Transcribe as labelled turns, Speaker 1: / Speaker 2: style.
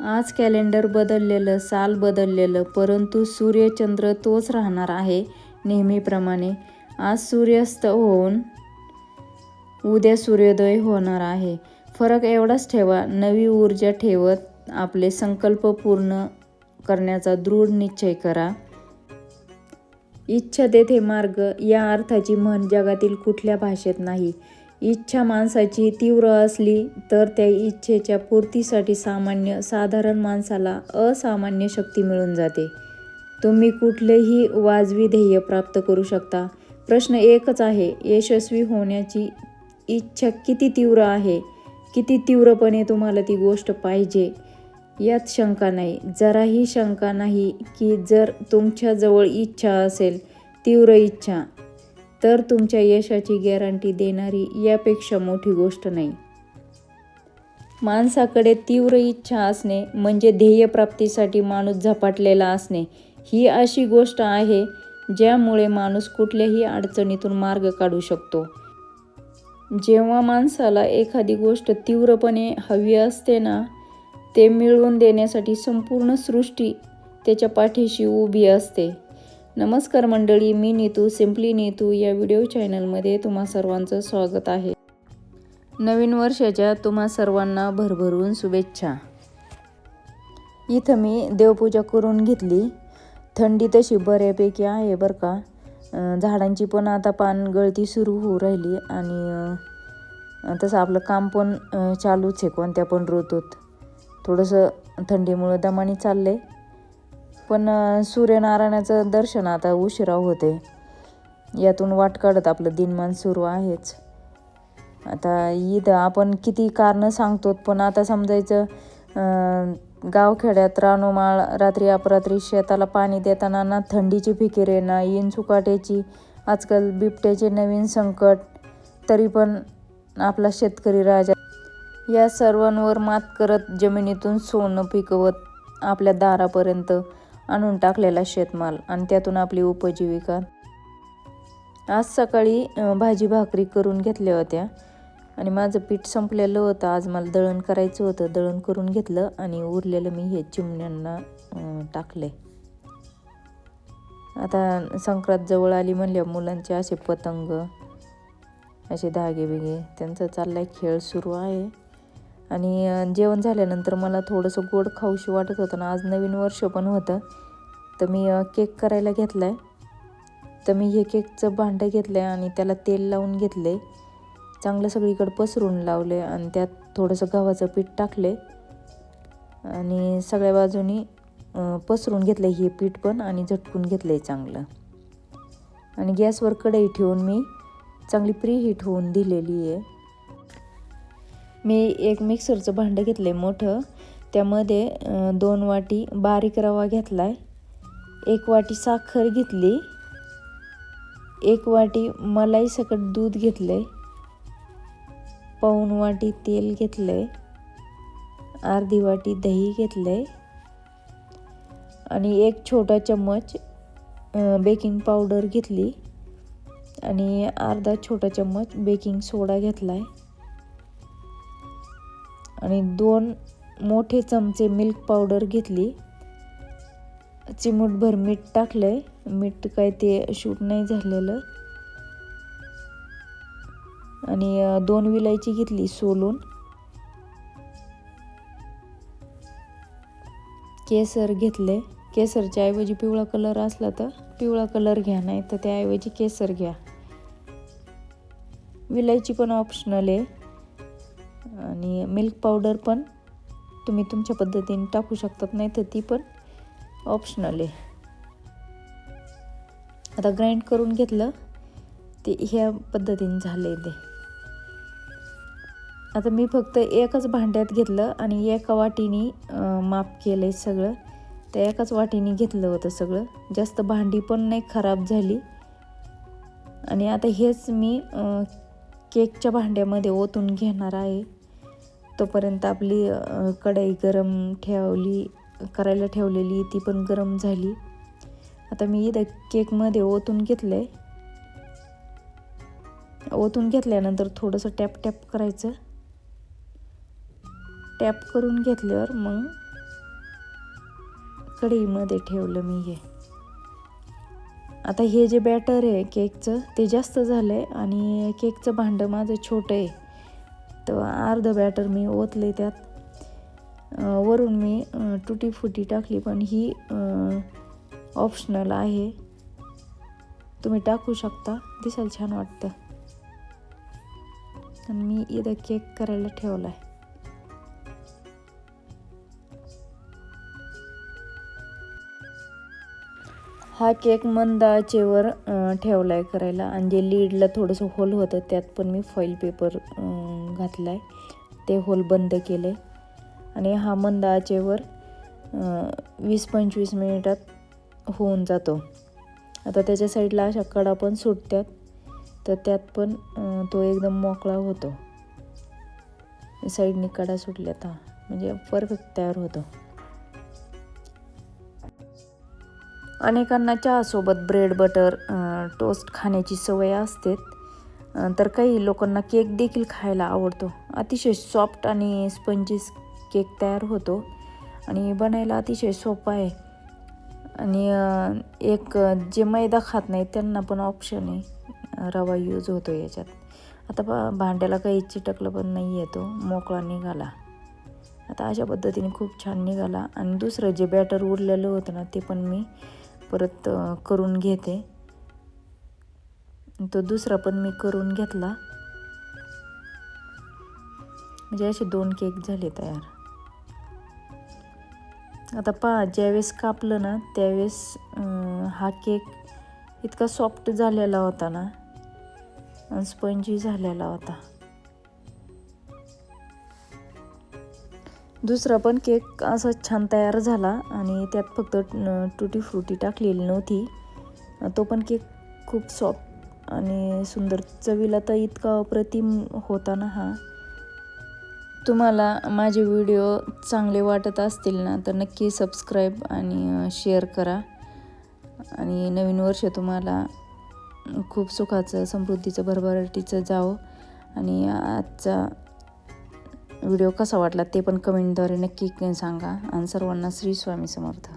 Speaker 1: आज कॅलेंडर बदललेलं साल बदललेलं परंतु सूर्यचंद्र तोच राहणार आहे नेहमीप्रमाणे. आज सूर्यास्त होऊन उद्या सूर्योदय होणार आहे. फरक एवढाच ठेवा नवी ऊर्जा ठेवत आपले संकल्प पूर्ण करण्याचा दृढ निश्चय करा. इच्छा देते मार्ग या अर्थाची म्हण जगातील कुठल्या भाषेत नाही. इच्छा माणसाची तीव्र असली तर त्या इच्छेच्या पूर्तीसाठी सामान्य साधारण माणसाला असामान्य शक्ती मिळून जाते. तुम्ही कुठलेही वाजवी ध्येय प्राप्त करू शकता. प्रश्न एकच आहे यशस्वी होण्याची इच्छा किती तीव्र आहे? किती तीव्रपणे तुम्हाला ती गोष्ट पाहिजे? यात शंका नाही. जराही शंका नाही की जर तुमच्याजवळ इच्छा असेल तीव्र इच्छा तर तुमच्या यशाची गॅरंटी देणारी यापेक्षा मोठी गोष्ट नाही. माणसाकडे तीव्र इच्छा असणे म्हणजे ध्येयप्राप्तीसाठी माणूस झपाटलेला असणे ही अशी गोष्ट आहे ज्यामुळे माणूस कुठल्याही अडचणीतून मार्ग काढू शकतो. जेव्हा माणसाला एखादी गोष्ट तीव्रपणे हवी असते ना ते मिळवून देण्यासाठी संपूर्ण सृष्टी त्याच्या पाठीशी उभी असते. नमस्कार मंडळी मी नीतू सिम्पली नीतू या व्हिडिओ चॅनलमध्ये तुम्हा सर्वांचं स्वागत आहे. नवीन वर्षाच्या तुम्हा सर्वांना भरभरून शुभेच्छा. इथं मी देवपूजा करून घेतली. थंडी तशी बऱ्यापैकी आहे बरं का. झाडांची पण आता पान गळती सुरू होऊ राहिली आणि तसं आपलं काम पण चालूच आहे कोणत्या पण ऋतूत. थोडंसं थंडीमुळं दमानी चाललं आहे पण सूर्यनारायणाचं दर्शन आता उशिरा होते. यातून वाट काढत आपलं दिनमान सुरू आहेच. आता ईद आपण किती कारणं सांगतो पण आता समजायचं गावखेड्यात रानोमाळ रात्री अपरात्री शेताला पाणी देताना ना थंडीची फिकीर आहे ना इन चुकाट्याची आजकाल बिबट्याचे नवीन संकट तरी पण आपला शेतकरी राजा. या सर्वांवर मात करत जमिनीतून सोनं पिकवत आपल्या दारापर्यंत आणून टाकलेला शेतमाल आणि त्यातून आपली उपजीविका. आज सकाळी भाजी भाकरी करून घेतल्या होत्या आणि माझं पीठ संपलेलं होतं. आज मला दळण करायचं होतं. दळण करून घेतलं आणि उरलेलं मी हे चिमण्यांना टाकले. आता संक्रांत जवळ आली म्हणल्या मुलांचे असे पतंग असे धागे बिगे. त्यांचा चाललाय खेळ सुरू आहे. आणि जेवण झाल्यानंतर मला थोडंसं गोड खाऊशी वाटत होतं ना आज नवीन वर्ष पण होतं. तर मी केक करायला घेतला आहे तर मी हे केकचं भांडं घेतलं आहे आणि त्याला तेल लावून घेतले चांगलं सगळीकडं पसरून लावले आणि त्यात थोडंसं गव्हाचं पीठ टाकले आणि सगळ्या बाजूनी पसरून घेतलं हे पीठ पण आणि झटकून घेतलं आहे चांगलं. आणि गॅसवर कढई ठेवून मी चांगली प्री हीट होऊन दिलेली आहे. मी एक मिक्सरचं भांडं घेतलं आहे मोठं. त्यामध्ये दोन वाटी बारीक रवा घेतला आहे एक वाटी साखर घेतली. एक वाटी मलाई सकट दूध घेतलं आहे पाऊन वाटी तेल घेतलं आहे अर्धी वाटी दही घेतलं आहे आणि एक छोटा चम्मच बेकिंग पावडर घेतली. आणि अर्धा छोटा चम्मच बेकिंग सोडा घेतला आहे आणि दोन मोठे चमचे मिल्क पावडर घेतली. चिमूटभर मीठ टाकलं आहे मीठ काय ते शूट नाही झालेलं. आणि दोन विलायची घेतली सोलून. केसर घेतले. केसरच्या ऐवजी पिवळा कलर असला तर पिवळा कलर घ्या नाही तर त्याऐवजी केसर घ्या. विलायची पण ऑप्शनल आहे. आणि मिल्क पावडर पण तुम्ही तुमच्या पद्धतीने टाकू शकतात नाही तर ती पण ऑप्शनल आहे. आता ग्राइंड करून घेतलं ते ह्या पद्धतीने झाले ते. आता मी फक्त एकच भांड्यात घेतलं आणि एका वाटीने माप केलं आहे सगळं. त्या एकाच वाटीने घेतलं होतं सगळं. जास्त भांडी पण नाही खराब झाली. आणि आता हेच मी केकच्या भांड्यामध्ये ओतून घेणार आहे. तोपर्यंत आपली कढई गरम ठेवली करायला ठेवलेली ती पण गरम झाली. आता मी इथं केकमध्ये ओतून घेतलं आहे ओतून घेतल्यानंतर थोडंसं टॅप टॅप करायचं. टॅप करून घेतल्यावर मग कढईमध्ये ठेवलं मी हे. आता हे जे बॅटर आहे केकचं ते जास्त झालं आहे आणि केकचं भांडं माझं छोटं आहे. तर अर्धं बॅटर मी ओतले त्यात. वरून मी अं, तुटी फुटी टाकली पण ही ऑप्शनल आहे. तुम्ही टाकू शकता. दिसायला छान वाटतं. आणि मी इथं केक करायला ठेवला आहे हा केक मंद आचेवर ठेवला आहे करायला. आणि जे लीडला थोडंसं होल होतं त्यात पण मी फॉईल पेपर घातला आहे ते होल बंद केलं आहे आणि हा मंद आचेवर वीस पंचवीस मिनिटात होऊन जातो. आता त्याच्या साईडला अशा कडा पण सुटतात तर त्यात पण तो एकदम मोकळा होतो. साईडनी कडा सुटल्यात हा. म्हणजे परफेक्ट तयार होतो. अनेकांना चहासोबत ब्रेड बटर टोस्ट खाण्याची सवय असते तर काही लोकांना केक देखील खायला आवडतो. अतिशय सॉफ्ट आणि स्पंजीस केक तयार होतो आणि बनायला अतिशय सोपा आहे. आणि एक जे मैदा खात नाही त्यांना पण ऑप्शन आहे. रवा यूज होतो याच्यात. आता बा भांड्याला काही चिटकलं पण नाही येतो मोकळा निघाला. आता अशा पद्धतीने खूप छान निघाला. आणि दुसरं जे बॅटर उरलेलं होतं ना ते पण मी परत करून घेते. तो दुसरा पण मी करून घेतला. म्हणजे असे दोन केक झाले तयार. आता पहा ज्यावेळेस कापलं ना त्यावेळेस हा केक इतका सॉफ्ट झालेला होता ना आणि स्पंजी झालेला होता. दुसरा पण केक असा छान तयार झाला आणि त्यात फक्त टुटी फ्रुटी टाकलेली नव्हती. तो पण केक खूप सॉफ्ट आणि सुंदर चवीला तर इतका अप्रतिम होता ना हा. तुम्हाला माझे व्हिडिओ चांगले वाटत असतील ना तर नक्की सबस्क्राईब आणि शेअर करा. आणि नवीन वर्ष तुम्हाला खूप सुखाचं समृद्धीचं भरभराटीचं जावं. आणि आजचा व्हिडिओ कसा वाटला ते पण कमेंटद्वारे नक्की सांगा. आणि सर्वांना श्री स्वामी समर्थ.